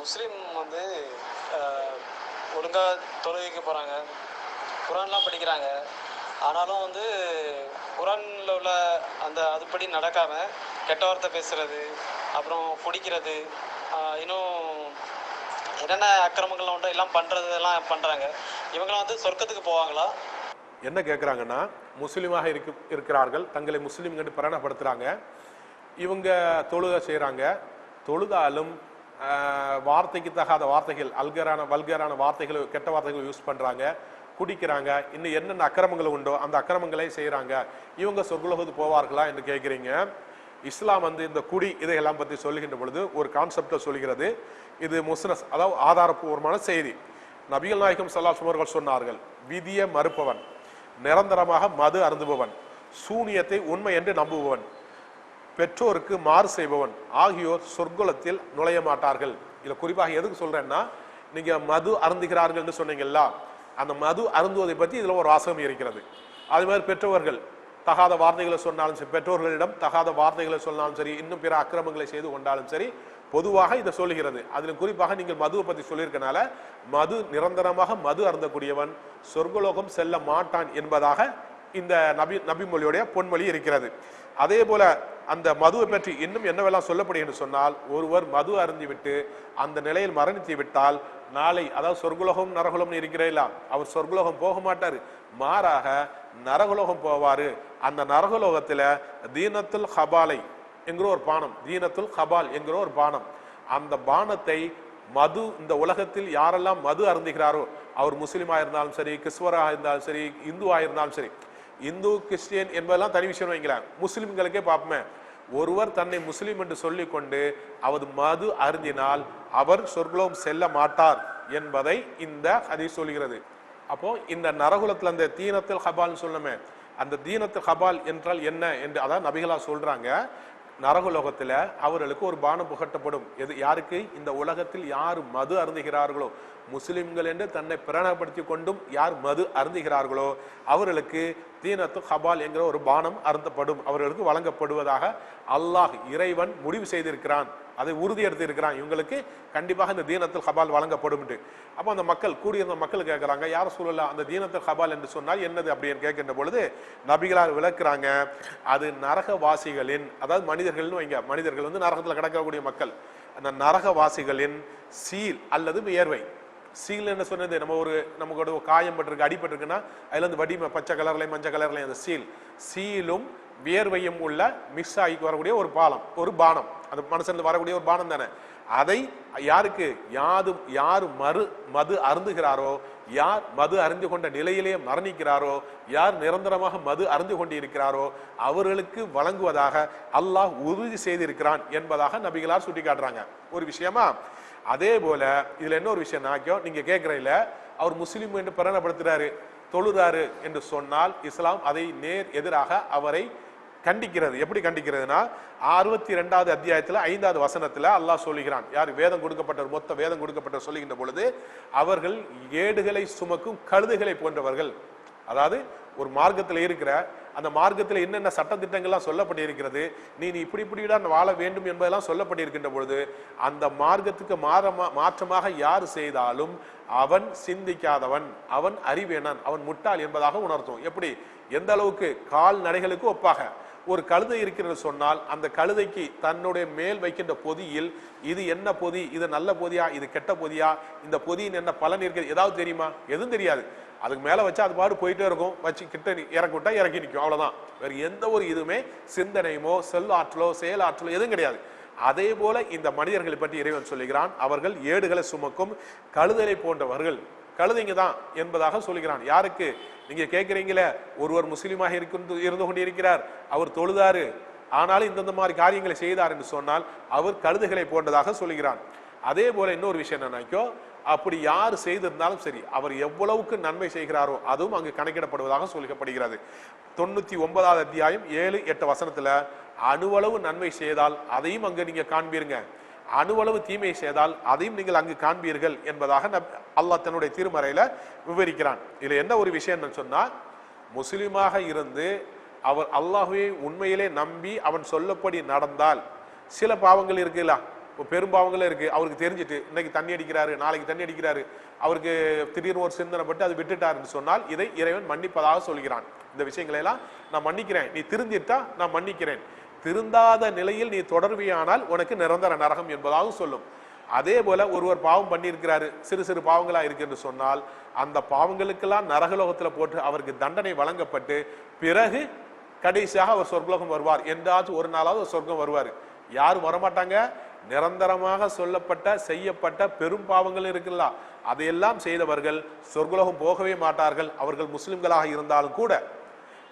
முஸ்லீம் வந்து ஒழுங்காக தொழுகைக்கு போகிறாங்க குரான்லாம் படிக்கிறாங்க. ஆனாலும் வந்து குரானில் உள்ள அந்த அதுபடி நடக்காமல் கெட்ட வார்த்தை பேசுகிறது அப்புறம் குடிக்கிறது இன்னும் என்னென்ன அக்கிரமங்கள்லாம் உண்டோ எல்லாம் பண்ணுறது எல்லாம் பண்ணுறாங்க இவங்களாம் வந்து சொர்க்கத்துக்கு போவாங்களா? என்ன கேட்குறாங்கன்னா முஸ்லீமாக இருக்கு இருக்கிறார்கள். தங்களை முஸ்லீம்கள் பிரணப்படுத்துகிறாங்க இவங்க தொழுகை செய்கிறாங்க தொழுதாலும் வார்த்தைக்கு தகாத வார்த்தைகள் அல்கரான வல்கரான வார்த்தைகள் கெட்ட வார்த்தைகள் யூஸ் பண்ணுறாங்க குடிக்கிறாங்க. இன்னும் என்னென்ன அக்கிரமங்கள் உண்டோ அந்த அக்கிரமங்களை செய்கிறாங்க இவங்க சொர்க்குலகத்துக்கு போவார்களா என்று கேட்குறீங்க இஸ்லாம் வந்து இந்த குடி இதையெல்லாம் பற்றி சொல்லுகின்ற பொழுது ஒரு கான்செப்டை சொல்கிறது இது முஸ்னஸ் அதாவது ஆதாரப்பூர்வமான செய்தி. நபிகள் நாயகம் சல்லாஹ் அவர்கள் சொன்னார்கள் விதியை மறுப்பவன் நிரந்தரமாக மது அருந்துபவன் சூனியத்தை உண்மை என்று நம்புபவன் பெற்றோருக்கு மாறு செய்பவன் ஆகியோர் சொர்க்குலத்தில் நுழைய மாட்டார்கள். இதை குறிப்பாக எதுக்கு சொல்றேன்னா நீங்க மது அருந்துகிறார்கள் என்று சொன்னீங்கல்ல அந்த மது அருந்துவதை பற்றி இதுல ஒரு வாசகம் இருக்கிறது. அது மாதிரி பெற்றோர்கள் தகாத வார்த்தைகளை சொன்னாலும் சரி பெற்றோர்களிடம் தகாத வார்த்தைகளை சொன்னாலும் சரி இன்னும் பிற அக்கிரமங்களை செய்து கொண்டாலும் சரி பொதுவாக இதை சொல்லுகிறது. அதில் குறிப்பாக நீங்கள் மதுவை பற்றி சொல்லியிருக்கனால மது நிரந்தரமாக மது அருந்தக்கூடியவன் சொர்க்கலோகம் செல்ல மாட்டான் என்பதாக இந்த நபி நபிமொழியுடைய பொன்மொழி இருக்கிறது. அதே போல அந்த மதுவை பற்றி இன்னும் என்னவெல்லாம் சொல்லப்படும் என்று சொன்னால் ஒருவர் மது அருந்திவிட்டு அந்த நிலையில் மரணித்து விட்டால் நாளை அதாவது சொர்க்குலோகம் நரகுலம்னு இருக்கிறீங்களா அவர் சொர்க்குலோகம் போக மாட்டார். மாறாக நரகுலோகம் போவார். அந்த நரகுலோகத்தில் தீனத்துல் ஹபாலை என்கிற ஒரு பானம் தீனத்துல் ஹபால் என்கிற ஒரு பானம். அந்த பானத்தை மது இந்த உலகத்தில் யாரெல்லாம் மது அருந்துகிறாரோ அவர் முஸ்லீமாக இருந்தாலும் சரி கிறிஸ்துவராக இருந்தாலும் சரி இந்துவாக இருந்தாலும் சரி இந்து கிறிஸ்டியன் என்பதெல்லாம் தனி விஷயம் வைங்களேன். முஸ்லிம்களுக்கே பார்ப்போமே ஒருவர் தன்னை முஸ்லீம் என்று சொல்லிக்கொண்டு அவர் மது அருந்தினால் அவர் சொர்க்கலோகம் செல்ல மாட்டார் என்பதை இந்த ஹதீஸ் சொல்கிறது அப்போ இந்த நரகுலத்தில் அந்த தீனத்தில் ஹபால்னு சொல்லணுமே அந்த தீனத்தில் ஹபால் என்றால் என்ன என்று அதான் நபிகளா சொல்றாங்க. நரகுலோகத்தில் அவர்களுக்கு ஒரு பானம் புகட்டப்படும். எது யாருக்கு? இந்த உலகத்தில் யார் மது அருந்துகிறார்களோ? முஸ்லிம்கள் என்று தன்னை பிரணப்படுத்தி கொண்டும் யார் மது அருந்துகிறார்களோ? அவர்களுக்கு தீனத்து ஹபால் என்கிற ஒரு பானம் அருந்தப்படும். அவர்களுக்கு வழங்கப்படுவதாக அல்லாஹ் இறைவன் முடிவு செய்திருக்கிறான். அதை உறுதி எடுத்திருக்கிறான் இவங்களுக்கு கண்டிப்பாக இந்த தீனத்தில் ஹபால் வழங்கப்படும் அப்போ அந்த மக்கள் கூடியிருந்த மக்கள் கேட்குறாங்க யார் சூழலா அந்த தீனத்தில் ஹபால் என்று சொன்னால் என்னது? அப்படின்னு கேட்கின்ற பொழுது நபிகளார் விளக்குறாங்க அது நரகவாசிகளின் அதாவது மனிதர்கள்னு வைங்க மனிதர்கள் வந்து நரகத்தில் கிடக்கக்கூடிய மக்கள். அந்த நரகவாசிகளின் சீல் அல்லது வியர்வை. சீல் என்ன சொன்னது? நம்ம ஒரு நமக்கு ஒரு காயம் பட்டிருக்கு அடிபட்டிருக்குன்னா அதுல இருந்து வடிமை பச்சை கலர்லையும் மஞ்சள் கலர்லையும் அந்த சீல். சீலும் வியர்வையும் உள்ள மிக்ஸ் ஆகி வரக்கூடிய ஒரு பாலம் ஒரு பானம். அது மனுஷன் வரக்கூடிய ஒரு பானம் தானே. அதை யாருக்கு யாது யார் மறு மது அருந்துகிறாரோ யார் மது அறிந்து கொண்ட நிலையிலேயே மரணிக்கிறாரோ யார் நிரந்தரமாக மது அறிந்து கொண்டு இருக்கிறாரோ அவர்களுக்கு வழங்குவதாக அல்லாஹ் உறுதி செய்திருக்கிறான் என்பதாக நபிகளார் சுட்டி காட்டுறாங்க ஒரு விஷயமா? அதே போல இதுல என்ன ஒரு விஷயம் நாக்கியோ நீங்க கேட்கறீங்கள அவர் முஸ்லீம் என்று பிரகடனப்படுத்துறாரு தொழுறாரு என்று சொன்னால் இஸ்லாம் அதை நேர் எதிராக அவரை கண்டிக்கிறது. எப்படி கண்டிக்கிறதுனா அறுபத்தி ரெண்டாவது அத்தியாயத்தில் ஐந்தாவது வசனத்தில் அல்லாஹ் சொல்லுகிறான். யார் வேதம் கொடுக்கப்பட்ட மொத்த வேதம் கொடுக்கப்பட்ட சொல்லுகின்ற பொழுது அவர்கள் ஏடுகளை சுமக்கும் கழுதுகளை போன்றவர்கள். அதாவது ஒரு மார்க்கத்தில் இருக்கிற அந்த மார்க்கத்தில் என்னென்ன சட்டத்திட்டங்கள்லாம் சொல்லப்பட்டிருக்கிறது நீ நீ இப்படி இப்படிதான் வாழ வேண்டும் என்பதெல்லாம் சொல்லப்பட்டிருக்கின்ற பொழுது அந்த மார்க்கத்துக்கு மாறமா மாற்றமாக யார் செய்தாலும் அவன் சிந்திக்காதவன் அவன் அறிவேனான் அவன் முட்டாள் என்பதாக உணர்த்தும். எப்படி? எந்த அளவுக்கு கால்நடைகளுக்கு ஒப்பாக. ஒரு கழுதை இருக்கிறது சொன்னால் அந்த கழுதைக்கு தன்னுடைய மேல் வைக்கின்ற பொதியில் இது என்ன பொதி இது நல்ல பொதியா இது கெட்ட பொதியா இந்த பொதியின் என்ன பலன் இருக்கிறது ஏதாவது தெரியுமா? எதுவும் தெரியாது. அதுக்கு மேலே வச்சா அது பாடு போயிட்டே இருக்கும். வச்சு கிட்ட இறக்கி விட்டா இறக்கி நிற்கும் அவ்வளோதான் வேறு எந்த ஒரு இதுவுமே சிந்தனையுமோ செல்லாற்றலோ செயலாற்றலோ எதுவும் கிடையாது. அதே போல இந்த மனிதர்களை பற்றி இறைவன் சொல்லுகிறான். அவர்கள் ஏடுகளை சுமக்கும் கழுதலை போன்றவர்கள். கழுதைங்க தான் என்பதாக சொல்லுகிறான். யாருக்கு? நீங்க கேட்குறீங்களே ஒருவர் முஸ்லீமாக இருந்து இருந்து கொண்டிருக்கிறார். அவர் தொழுதாரு. ஆனாலும் இந்தந்த மாதிரி காரியங்களை செய்தார் என்று சொன்னால் அவர் கழுதுகளை போன்றதாக சொல்கிறான் அதே போல இன்னொரு விஷயம் என்னன்னாக்கோ அப்படி யார் செய்திருந்தாலும் சரி அவர் எவ்வளவுக்கு நன்மை செய்கிறாரோ அதுவும் அங்கு கணக்கிடப்படுவதாக சொல்லப்படுகிறது தொண்ணூத்தி ஒன்பதாவது அத்தியாயம் ஏழு எட்டு வசனத்துல அணுவளவு நன்மை செய்தால் அதையும் அங்கு நீங்க காண்பீருங்க. அணுவளவு தீமை செய்தால் அதையும் நீங்கள் அங்கு காண்பீர்கள் என்பதாக அல்லாஹ் தன்னுடைய திருமறையில விவரிக்கிறான். இதுல என்ன ஒரு விஷயம் சொன்னா முஸ்லிமாக இருந்து அவர் அல்லாஹுவை உண்மையிலே நம்பி அவன் சொல்லப்படி நடந்தால் சில பாவங்கள் இருக்குல்ல பாவங்களே இருக்குது அவருக்கு தெரிஞ்சிட்டு இன்னைக்கு தண்ணி அடிக்கிறாரு நாளைக்கு தண்ணி அடிக்கிறாரு அவருக்கு திடீர்னு ஒரு சிந்தனைப்பட்டு அது விட்டுட்டாருன்னு சொன்னால் இதை இறைவன் மன்னிப்பதாக சொல்கிறான். இந்த விஷயங்களை எல்லாம் நான் மன்னிக்கிறேன். நீ திருந்திட்டா நான் மன்னிக்கிறேன். திருந்தாத நிலையில் நீ தொடர்வியானால் உனக்கு நிரந்தர நரகம் என்பதாகவும் சொல்லும். அதே போல ஒருவர் பாவம் பண்ணியிருக்கிறாரு சிறு சிறு பாவங்களா இருக்கு என்று சொன்னால் அந்த பாவங்களுக்கெல்லாம் நரகலோகத்துல போட்டு அவருக்கு தண்டனை வழங்கப்பட்டு பிறகு கடைசியாக அவர் சொர்க்கலோகம் வருவார். என்றாச்சும் ஒரு நாளாவது சொர்க்கம் வருவார். யாரும் வரமாட்டாங்க. நிரந்தரமாக சொல்லப்பட்ட செய்யப்பட்ட பெரும் பாவங்கள் இருக்குல்ல. அதையெல்லாம் செய்தவர்கள் சொர்க்கலோகம் போகவே மாட்டார்கள். அவர்கள் முஸ்லிம்களாக இருந்தாலும் கூட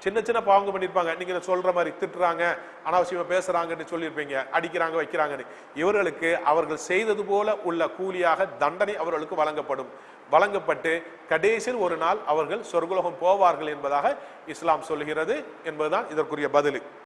சின்ன சின்ன பாவங்க பண்ணியிருப்பாங்க. நீங்கள் சொல்கிற மாதிரி திட்டுறாங்க அனாவசியமாக பேசுகிறாங்கன்னு சொல்லியிருப்பீங்க அடிக்கிறாங்க வைக்கிறாங்கன்னு. இவர்களுக்கு அவர்கள் செய்தது போல உள்ள கூலியாக தண்டனை அவர்களுக்கு வழங்கப்படும். வழங்கப்பட்டு கடைசியில் ஒரு நாள் அவர்கள் சொர்க்குலோகம் போவார்கள் என்பதாக இஸ்லாம் சொல்கிறது என்பதுதான் இதற்குரிய பதில்.